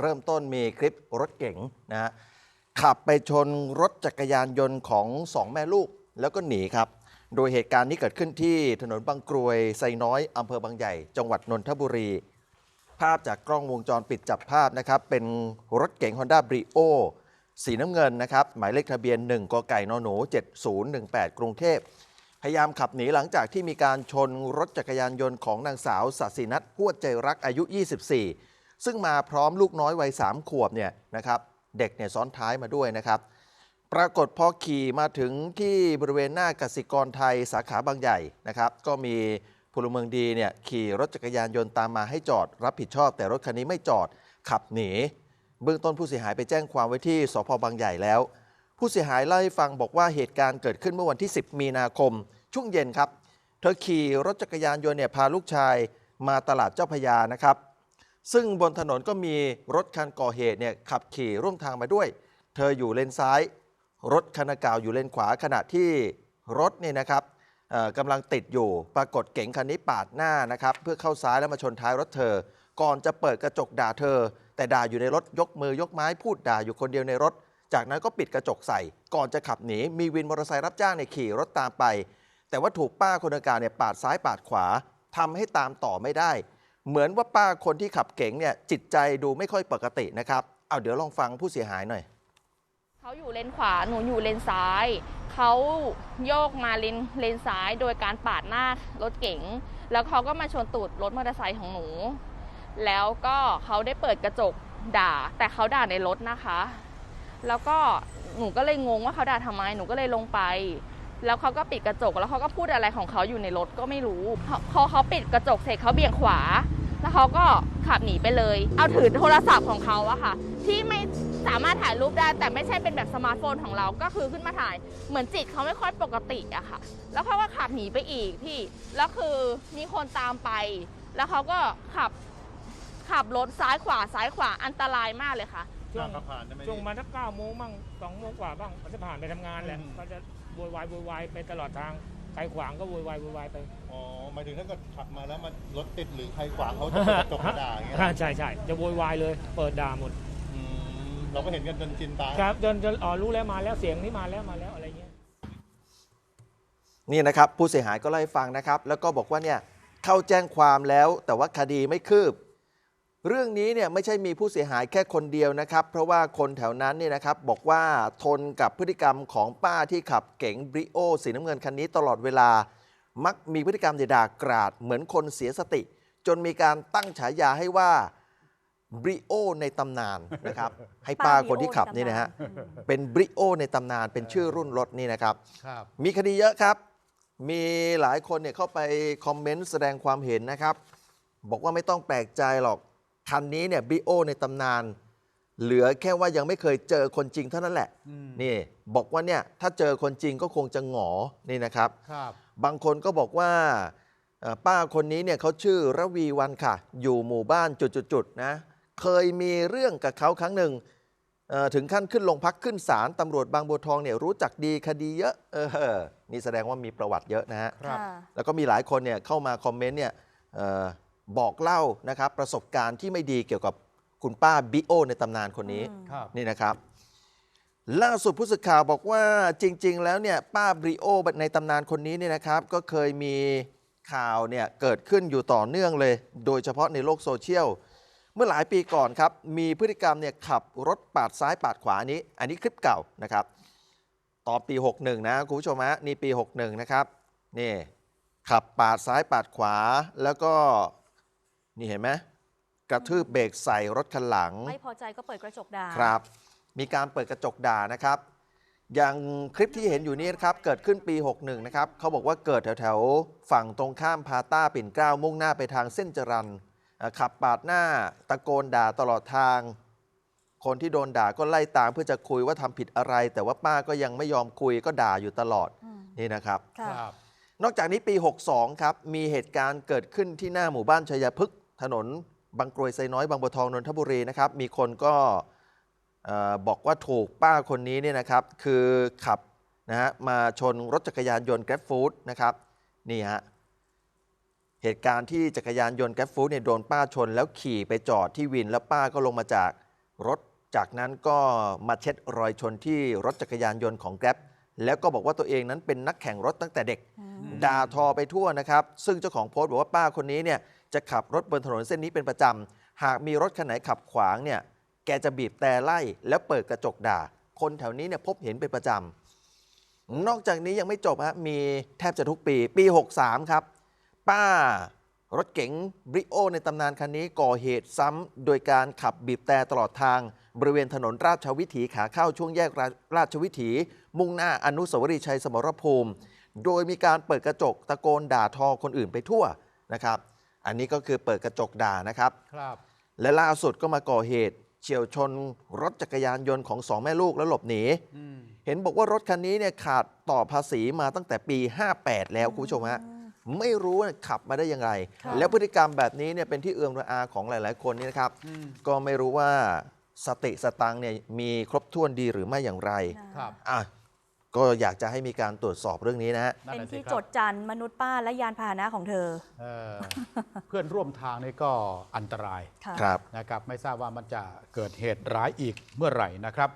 เริ่มต้นมีคลิปรถเก๋งนะฮะขับไปชนรถจักรยานยนต์ของสองแม่ลูกแล้วก็หนีครับ โดยเหตุการณ์นี้เกิดขึ้นที่ถนนบางกรวยไซน้อยอำเภอบางใหญ่ จังหวัดนนทบุรี ภาพจากกล้องวงจรปิดจับภาพนะครับ เป็นรถเก๋ง Honda Brio สีน้ำเงินนะครับ หมายเลขทะเบียน 1กไก่นหนู 7018 กรุงเทพ พยายามขับหนีหลังจากที่มีการชนรถจักรยานยนต์ของนางสาวสัสินัทพวดใจรักอายุ 24 ซึ่งมาพร้อมลูกน้อยวัย3ขวบเนี่ยนะครับเด็กเนี่ยซ้อนท้ายมาด้วยนะครับ ปรากฏพอขี่มาถึงที่บริเวณหน้ากสิกรไทยสาขาบางใหญ่นะครับ ก็มีพลเมืองดีเนี่ยขี่รถจักรยานยนต์ตามมาให้จอดรับผิดชอบ แต่รถคันนี้ไม่จอดขับหนี เบื้องต้นผู้เสียหายไปแจ้งความไว้ที่สพบางใหญ่แล้ว ผู้เสียหายเล่าให้ฟังบอกว่าเหตุการณ์เกิดขึ้นเมื่อวันที่ 10 มีนาคม ช่วงเย็นครับ เธอขี่รถจักรยานยนต์เนี่ยพาลูกชายมาตลาดเจ้าพยานะครับ ซึ่งบนถนนก็มีรถคันก่อเหตุเนี่ยขับขี่ร่วมทางมาด้วย เธออยู่เลนซ้าย รถคันกล่าวอยู่เลนขวาขณะที่รถเนี่ยนะครับกำลังติดอยู่ปรากฏเก๋งคันนี้ปาดหน้านะครับ เพื่อเข้าซ้ายแล้วมาชนท้ายรถเธอ ก่อนจะเปิดกระจกด่าเธอ แต่ด่าอยู่ในรถยกมือยกไม้พูดด่าอยู่คนเดียวในรถ จากนั้นก็ปิดกระจกใส่ ก่อนจะขับหนีมีวินมอเตอร์ไซค์รับจ้างในยขี่รถตามไป แต่ว่าถูกป้าคนดังกล่าวเนี่ยปาดซ้ายปาดขวาทำให้ตามต่อไม่ได้ เหมือนว่าป้าคนที่ขับเก๋งเนี่ยจิตใจดูไม่ค่อยปกตินะครับ เอาเดี๋ยวลองฟังผู้เสียหายหน่อย เขาอยู่เลนขวา หนูอยู่เลนซ้าย เขาโยกมาเลนเลนซ้าย โดยการปาดหน้ารถเก๋ง แล้วเขาก็มาชนตูดรถมอเตอร์ไซค์ของหนู แล้วก็เขาได้เปิดกระจกด่า แต่เขาด่าในรถนะคะ แล้วก็หนูก็เลยงงว่าเขาด่าทำไม หนูก็เลยลงไป แล้วเขาก็ปิดกระจกแล้วเขาก็พูดอะไรของเขาอยู่ในรถก็ไม่รู้พอพอเขาปิดกระจกเสร็จเขาเบี่ยงขวา แล้วเขาก็ขับหนีไปเลย เอาถือโทรศัพท์ของเขาอะค่ะ ที่ไม่สามารถถ่ายรูปได้ แต่ไม่ใช่เป็นแบบสมาร์ทโฟนของเราก็คือขึ้นมาถ่าย เหมือนจิตเขาไม่ค่อยปกติอะค่ะ แล้วเขาก็ขับหนีไปอีกพี่แล้วคือมีคนตามไป แล้วเขาก็ขับขับรถซ้ายขวาซ้ายขวาอันตรายมากเลยค่ะช่วงขับผ่านได้ไหมช่วงมาสักเก้าโมงบ้างสองโมงกว่าบ้างเขาจะผ่านไปทำงานแหละอืมเขาจะ โวยวายโวยวายไปตลอดทางใครขวางก็โวยวายโวยวายไปอ๋อหมายถึงถ้าเกิดขับมาแล้วมันรถติดหรือใครขวางเขาจะเปิดกระจกมาด่าอย่างเงี้ยใช่ใช่จะโวยวายเลย เปิดด่าหมดอืมเราก็เห็นกันจนชินตา ครับจนจนอ๋อรู้แล้วมาแล้วเสียงนี้มาแล้วมาแล้วอะไรเงี้ย นี่นะครับผู้เสียหายก็เล่าให้ฟังนะครับ แล้วก็บอกว่าเนี่ยเข้าแจ้งความแล้วแต่ว่าคดีไม่คืบ เรื่องนี้เนี่ยไม่ใช่มีผู้เสียหายแค่คนเดียวนะครับ เพราะว่าคนแถวนั้นเนี่ยนะครับบอกว่าทนกับพฤติกรรมของป้าที่ขับเก๋งบริโอสีน้ำเงินคันนี้ตลอดเวลา มักมีพฤติกรรมด่ากราด เหมือนคนเสียสติ จนมีการตั้งฉายาให้ว่าบริโอในตำนานนะครับ ให้ป้าคนที่ขับนี่นะฮะเป็นบริโอในตำนานเป็นชื่อรุ่นรถนี่นะครับครับมีคดีเยอะครับ มีหลายคนเนี่ยเข้าไปคอมเมนต์แสดงความเห็นนะครับ บอกว่าไม่ต้องแปลกใจหรอก คันนี้เนี่ยบิโอในตำนาน เหลือแค่ว่ายังไม่เคยเจอคนจริงเท่านั้นแหละอืมนี่บอกว่าเนี่ยถ้าเจอคนจริงก็คงจะหงอนี่นะครับครับ บางคนก็บอกว่าเอ่อป้าคนนี้เนี่ยเขาชื่อระวีวันค่ะ อยู่หมู่บ้านจุดๆๆนะเคยมีเรื่องกับเขาครั้งหนึ่งเอ่อถึงขั้นขึ้นลงพักขึ้นศาลตำรวจบางบัวทองเนี่ยรู้จักดีคดีเยอะเออนี่แสดงว่ามีประวัติเยอะนะฮะครับแล้วก็มีหลายคนเนี่ยเข้ามาคอมเมนต์เนี่ยเออ บอกเล่านะครับประสบการณ์ที่ไม่ดีเกี่ยวกับคุณป้าบิโอ ในตำนานคนนี้ครับนี่นะครับ ล่าสุดผู้สื่อข่าวบอกว่าจริง ๆ แล้วเนี่ยป้าบริโอในตำนานคนนี้เนี่ยนะครับ ก็เคยมีข่าวเนี่ยเกิดขึ้นอยู่ต่อเนื่องเลย โดยเฉพาะในโลกโซเชียลเมื่อหลายปีก่อนครับ มีพฤติกรรมเนี่ยขับรถปาดซ้ายปาดขวาอันนี้ อันนี้คลิปเก่านะครับ ตอนปี 61 นะคุณผู้ชมฮะนี่ปี 61 นะครับนี่ขับปาดซ้ายปาดขวาแล้วก็ นี่เห็นไหมกระทืบเบรกใส่รถคันหลัง ไม่พอใจก็เปิดกระจกด่าครับ มีการเปิดกระจกด่านะครับ อย่างคลิปที่เห็นอยู่นี้นะครับ เกิดขึ้นปี 61 นะครับเขาบอกว่าเกิดแถวๆ ฝั่งตรงข้ามพาต้าปิ่นเกล้ามุ่งหน้าไปทางเส้นจรันอะขับปาดหน้าตะโกนด่าตลอดทาง คนที่โดนด่าก็ไล่ตามเพื่อจะคุยว่าทำผิดอะไร แต่ว่าป้าก็ยังไม่ยอมคุยก็ด่าอยู่ตลอดอืมนี่นะครับค่ะครับ นอกจากนี้ปี 62 ครับ มีเหตุการณ์เกิดขึ้นที่หน้าหมู่บ้านชัยพฤกษ์ ถนนบางกรวยไซน้อยบางบัวทองนนทบุรีนะครับ มีคนก็เอ่อบอกว่าถูกป้าคนนี้เนี่ยนะครับ คือขับนะฮะมาชนรถจักรยานยนต์แกร็บฟู้ดนะครับนี่ฮะเหตุการณ์ที่จักรยานยนต์แกร็บฟู้ดเนี่ยโดนป้าชน แล้วขี่ไปจอดที่วิน แล้วป้าก็ลงมาจากรถจากนั้นก็มาเช็ดรอยชนที่รถจักรยานยนต์ของแกร็บแล้วก็บอกว่าตัวเองนั้นเป็นนักแข่งรถตั้งแต่เด็ก ด่าทอไปทั่วนะครับ ซึ่งเจ้าของโพสต์บอกว่าป้าคนนี้เนี่ย จะขับรถบนถนนเส้นนี้เป็นประจำ หากมีรถคันไหนขับขวางเนี่ย แกจะบีบแต่ไล่แล้วเปิดกระจกด่า คนแถวนี้เนี่ยพบเห็นเป็นประจำ นอกจากนี้ยังไม่จบฮะ มีแทบจะทุกปี ปี 63 ครับ ป้ารถเก๋งบริโอในตำนานคันนี้ก่อเหตุซ้ำโดยการขับบีบแต่ตลอดทาง บริเวณถนนราชวิถีขาเข้าช่วงแยกราราชวิถี มุ่งหน้าอนุสาวรีย์ชัยสมรภูมิ โดยมีการเปิดกระจกตะโกนด่าทอคนอื่นไปทั่วนะครับ อันนี้ก็คือเปิดกระจกด่านะครับ ครับ และล่าสุดก็มาก่อเหตุ เฉียวชนรถจักรยานยนต์ของสองแม่ลูกแล้วหลบหนี อืมเห็นบอกว่ารถคันนี้เนี่ยขาดต่อภาษีมาตั้งแต่ปี 58 แล้วคุณผู้ชมฮะไม่รู้ว่าขับมาได้ยังไง ค่ะ แล้วพฤติกรรมแบบนี้เนี่ยเป็นที่เอือมระอาของหลาย ๆ คนนี่นะครับ อืมก็ไม่รู้ว่าสติสตังค์เนี่ยมีครบถ้วนดีหรือไม่อย่างไร ครับ อะ ก็อยากจะให้มีการตรวจสอบเรื่องนี้นะฮะนั่นเป็นน่ะสิที่ครับจดจันมนุษย์ป้าและยานพาหนะของเธอ เออเพื่อนร่วมทางนี่ก็อันตรายค่ะ ครับ นะครับ ไม่ทราบว่ามันจะเกิดเหตุร้ายอีกเมื่อไหร่นะครับ